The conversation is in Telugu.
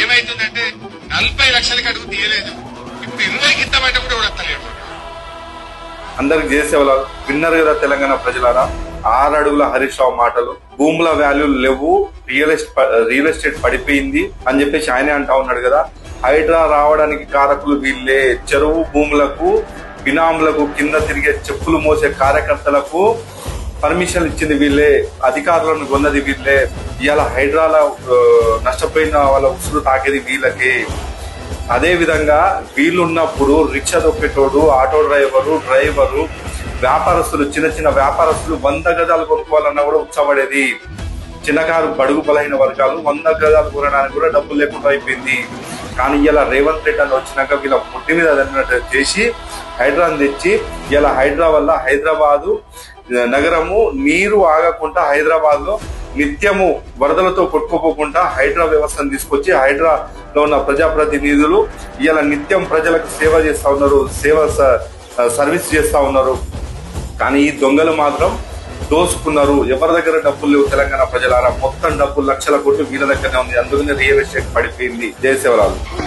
ఏమైతుందంటే నలభై లక్షలకి అడుగు తీయలేదు. ఇప్పుడు ఇరవైకి ఇద్దామంటే కూడా ఎవరు అందరికి చేసేవాళ్ళు విన్నర్ కదా తెలంగాణ ప్రజలారా? ఆరు అడుగుల హరీష్ రావు మాటలు. భూముల వాల్యూ లేవు. రియల్ ఎస్టేట్ రియల్ ఎస్టేట్ పడిపోయింది అని చెప్పేసి ఆయనే అంటా ఉన్నాడు కదా. హైడ్రా రావడానికి కారకులు వీళ్ళే. చెరువు భూములకు బినాములకు కింద తిరిగే చెప్పులు మోసే కార్యకర్తలకు పర్మిషన్ ఇచ్చింది వీళ్ళే. అధికారులను కొన్నది వీళ్ళే. ఇవాళ హైడ్రాల నష్టపోయిన వాళ్ళ ఉసురు తాకేది వీళ్ళకే. అదే విధంగా వీళ్ళున్నప్పుడు రిక్షా దొక్కేటోడు ఆటో డ్రైవరు డ్రైవరు వ్యాపారస్తులు చిన్న చిన్న వ్యాపారస్తులు వంద గజాలు కొనుక్కోవాలన్నా కూడా ఉత్సవడేది చిన్నకారు బడుగు బలహీన వర్గాలు వంద గజాలు కొనడానికి కూడా డబ్బులు లేకుండా అయిపోయింది. కానీ ఇలా రేవంత్ రెడ్డి అని వచ్చినాక వీళ్ళ పుట్టి మీద అదన్నట్టు చేసి హైడ్రాని తెచ్చి ఇలా హైడ్రా వల్ల హైదరాబాదు నగరము నీరు ఆగకుండా హైదరాబాద్లో నిత్యము వరదలతో కొట్టుకోపోకుండా హైడ్రా వ్యవస్థను తీసుకొచ్చి హైడ్రాలో ఉన్న ప్రజాప్రతినిధులు ఇలా నిత్యం ప్రజలకు సేవ చేస్తా ఉన్నారు సేవ స- సర్వీస్ చేస్తా ఉన్నారు. కానీ ఈ దొంగలు మాత్రం దోసుకున్నారు. ఎవరి దగ్గర డబ్బులు లేవు తెలంగాణ ప్రజలారా? మొత్తం డబ్బులు లక్షల కోట్లు వీళ్ళ దగ్గరనే ఉంది. అందుకనే రియల్ ఎస్టేట్ పడిపోయింది. జయసేవరాలు